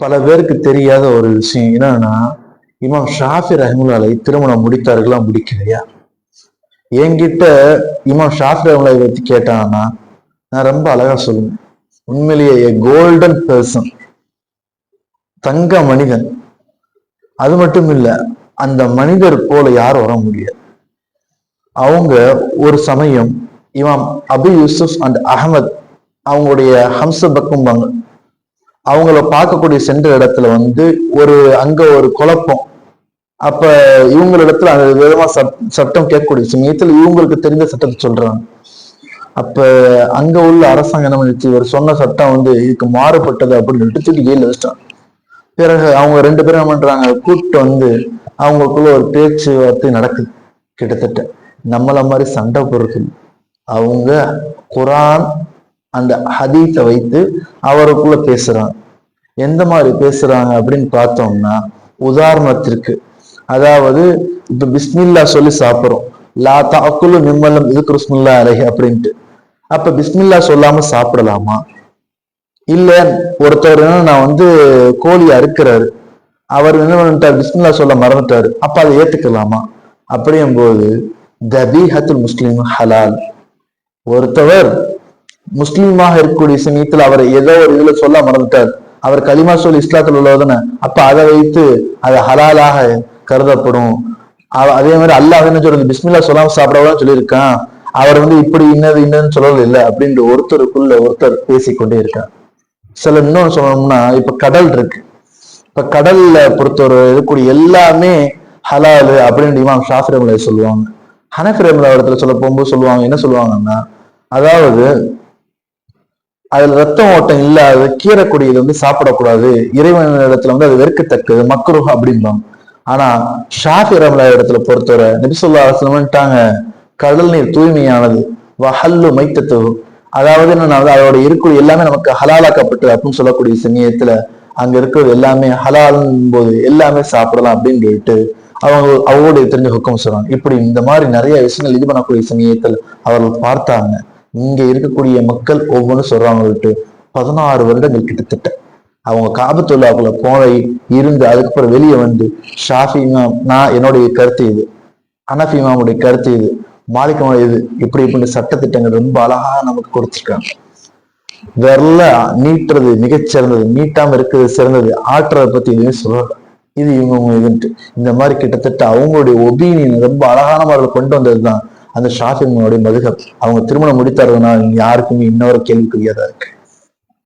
பல பேருக்கு தெரியாத ஒரு விஷயம் என்னன்னா இமாம் ஷாஃபி ரஹமுல்லாலை திருமணம் முடித்தார்களா முடிக்கலையா? என்கிட்ட இமாம் ஷாஃபி ரஹமுல்லாவை பத்தி கேட்டாங்கன்னா நான் ரொம்ப அழகா சொல்லுவேன். உண்மையிலேயே கோல்டன் பர்சன் தங்க மனிதன். அது மட்டும் இல்ல அந்த மனிதர் போல யாரும் வர முடியாது. அவங்க ஒரு சமயம் இமாம் அபு யூசுப் அண்ட் அகமத் அவங்களுடைய ஹம்ச பக்கும்பாங்க அவங்கள பார்க்கக்கூடிய சென்ற இடத்துல வந்து ஒரு அங்க ஒரு குழப்பம். அப்ப இவங்களிடத்துல அந்த விதமா சட்டம் கேட்கக்கூடிய சமயத்தில் இவங்களுக்கு தெரிந்த சட்டத்தை சொல்றாங்க. அப்ப அங்க உள்ள அரசாங்கம் என்ன பண்ணிச்சு இவர் சொன்ன சட்டம் வந்து இதுக்கு மாறுபட்டது அப்படின்னு சொல்லிட்டு ஜெயில வச்சிட்டாங்க. பிறகு அவங்க ரெண்டு பேரும் என்ன பண்றாங்க? கூப்பிட்டு வந்து அவங்களுக்குள்ள ஒரு பேச்சுவார்த்தை நடக்குது. கிட்டத்தட்ட நம்மள மாதிரி சண்டை பொருட்கள் அவங்க குரான் அந்த ஹதீத்தை வைத்து அவருக்குள்ள பேசுறாங்க. எந்த மாதிரி பேசுறாங்க அப்படின்னு பார்த்தோம்னா உதாரணத்திற்கு அதாவது இப்ப பிஸ்மில்லா சொல்லி சாப்பிட்றோம். லா தாக்குலு நிம்மலம் இதுக்கு ருஸ்மில்லா அலஹி அப்படின்ட்டு. அப்ப பிஸ்மில்லா சொல்லாம சாப்பிடலாமா? இல்ல ஒருத்தர் என்ன நான் வந்து கோழி அறுக்கிறாரு. அவர் என்ன பண்ணிட்டார்? பிஸ்மில்லா சொல்ல மறந்துட்டாரு. அப்ப அதை ஏத்துக்கலாமா? அப்படியும் போது தபீஹத்துல் முஸ்லீம் ஹலால். ஒருத்தவர் முஸ்லீமாக இருக்கக்கூடிய சமயத்தில் அவர் ஏதோ ஒரு இதுல சொல்ல மறந்துட்டார். அவர் களிமா சொல் இஸ்லாத்தில் உள்ளவதுன்னு அப்ப அதை வைத்து அது ஹலாலாக கருதப்படும். அதே மாதிரி அல்லாஹ் என்ன சொல்றது பிஸ்மில்லா சொல்லாம சாப்பிடவா சொல்லியிருக்கான். அவர் வந்து இப்படி இன்னது இன்னதுன்னு சொல்லல இல்லை அப்படின்ற ஒருத்தருக்குள்ள ஒருத்தர் பேசிக்கொண்டே இருக்கார். சில இன்னொன்னு சொல்லணும்னா இப்ப கடல் இருக்கு. இப்ப கடல்ல பொறுத்தவரை இருக்கக்கூடிய எல்லாமே ஹலாலு அப்படின்னு இமாம் ஷாஃபிரமுலை சொல்லுவாங்க. ஹனஃபிரமுல இடத்துல சொல்ல போகும்போது சொல்லுவாங்க. என்ன சொல்லுவாங்கன்னா அதாவது அதுல ரத்தம் ஓட்டம் இல்லாத கீரக்கூடியது வந்து சாப்பிடக்கூடாது. இறைவன் இடத்துல வந்து அது வெறுக்கத்தக்கது மக்ருஹ் அப்படிம்பாங்க. ஆனா ஷாஃபி ரம்லா இடத்துல பொறுத்தவரை நபிசுல்லா அரசுட்டாங்க கடல் நீர் தூய்மையானது. வஹல்லு மைத்தத்து அதாவது என்னன்னா அதோட இருக்கக்கூடிய எல்லாமே நமக்கு ஹலாலாக்கப்பட்டு அப்படின்னு சொல்லக்கூடிய சமயத்துல அங்க இருக்கிறது எல்லாமே ஹலாலும் போது எல்லாமே சாப்பிடலாம் அப்படின்னு சொல்லிட்டு அவங்க அவங்களுடைய தெரிஞ்ச ஹுக்கம் சொல்றாங்க. இப்படி இந்த மாதிரி நிறைய விஷயங்கள் இது பண்ணக்கூடிய சமயத்தில் அவர்கள் பார்த்தாங்க. இங்க இருக்கக்கூடிய மக்கள் ஒவ்வொன்றும் சொல்றாங்கட்டு பதினாறு வருடங்கள் கிட்டத்தட்ட. அவங்க காபத்துள்ளாக்குள்ள போன இருந்து அதுக்கப்புறம் வெளியே வந்து ஷாஃபி இமாம் நான் என்னுடைய கருத்து இது. அனஃபி இமாமுடைய கருத்து இது. மாலிகமா இது. இப்படி இப்படி சட்டத்திட்டங்கள் ரொம்ப அழகா நமக்கு கொடுத்துருக்காங்க. விரல நீட்டுறது மிகச்சிறந்தது நீட்டாம இருக்கிறது சிறந்தது. ஆட்டுறதை பத்தி எதுவுமே சொல்லல. இது இவங்க இவங்க இதுன்ட்டு. இந்த மாதிரி கிட்டத்தட்ட அவங்களுடைய ஒபீனியன் ரொம்ப அழகான முறையில் கொண்டு வந்ததுதான் அந்த ஷாஃபிங்களுடைய மதுகப் அவங்க திருமணம் முடித்தார்கள்னா யாருக்குமே இன்னொரு கேள்விக்குரியதா இருக்கு.